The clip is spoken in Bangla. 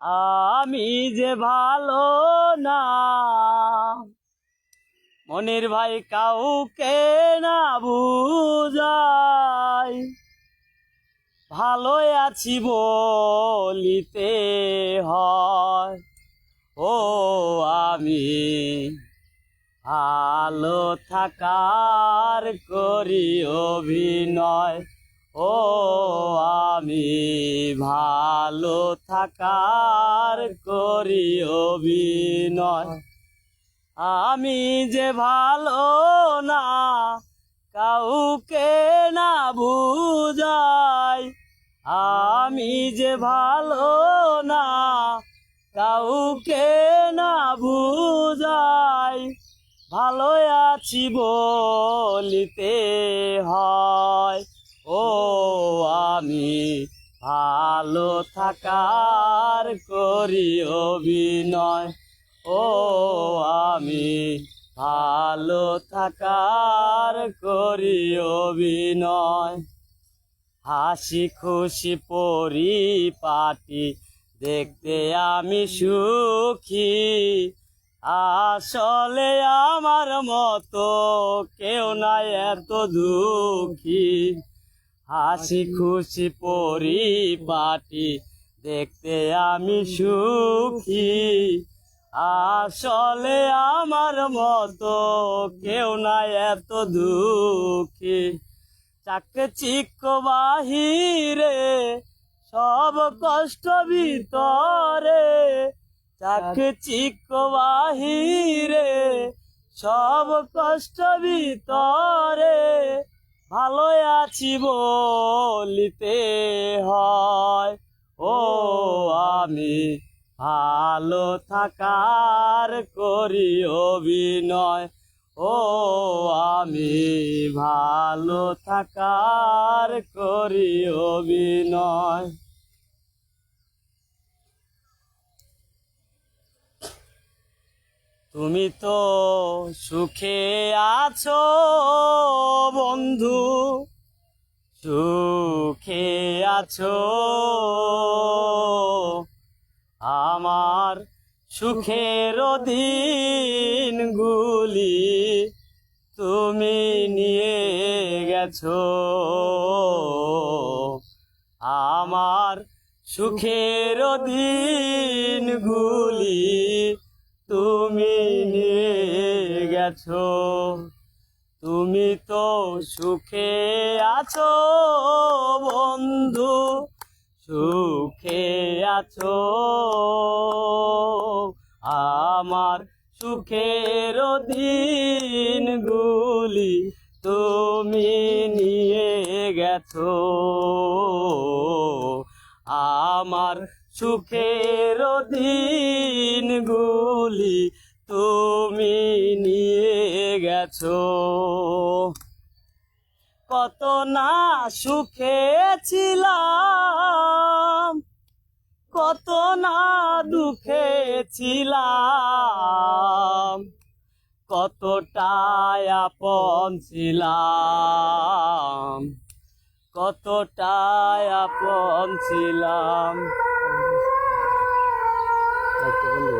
আমি যে ভালো না। মনির ভাই কাউকে না বুঝাই। ভালো আছি বলিতে হয়। ও আমি ভালো থাকার করি অভিনয়। ও আমি ভালো থাকার করি অভিনয়। আমি যে ভালো না, কাউকে না বুঝাই। আমি যে ভালো না, কাউকে না বুঝাই। ভালো আছি বলিতে হয়। ও আমি ভালো থাকার করি অভিনয়। ও আমি ভালো থাকার করি অভিনয়। হাসি খুশি পরিপাটি দেখতে আমি সুখী। আসলে আমার মতো কেউ নাই এত দুঃখী। হাসি খুশি পরিপাটি দেখতে আমি সুখী। আসলে আমার মতো কেউ না এত দুঃখী। চাকচিক বাহিরে সব কষ্ট ভিতরে। চাকচিক বাহিরে সব কষ্ট ভিতরে। ভালো আছি বলিতে হয়। ও আমি ভালো থাকার করি অভিনয়। ও আমি ভালো থাকার করি অভিনয়। তুমি তো সুখে আছো, বন্ধু। সুখে আছো। আমার সুখের দিনগুলি তুমি নিয়ে গেছো। আমার সুখের দিনগুলি তুমি নিয়ে গেছো। তুমি তো সুখে আছো বন্ধু, সুখে আছো। আমার সুখের দিনগুলি তুমি নিয়ে গেছো। আমার সুখের দিনগুলি তুমি নিয়ে গেছো। কত না সুখে ছিলাম, কত না দুঃখে ছিলাম, কতটাই আপন ছিলাম, কতটাই আপন ছিলাম। like the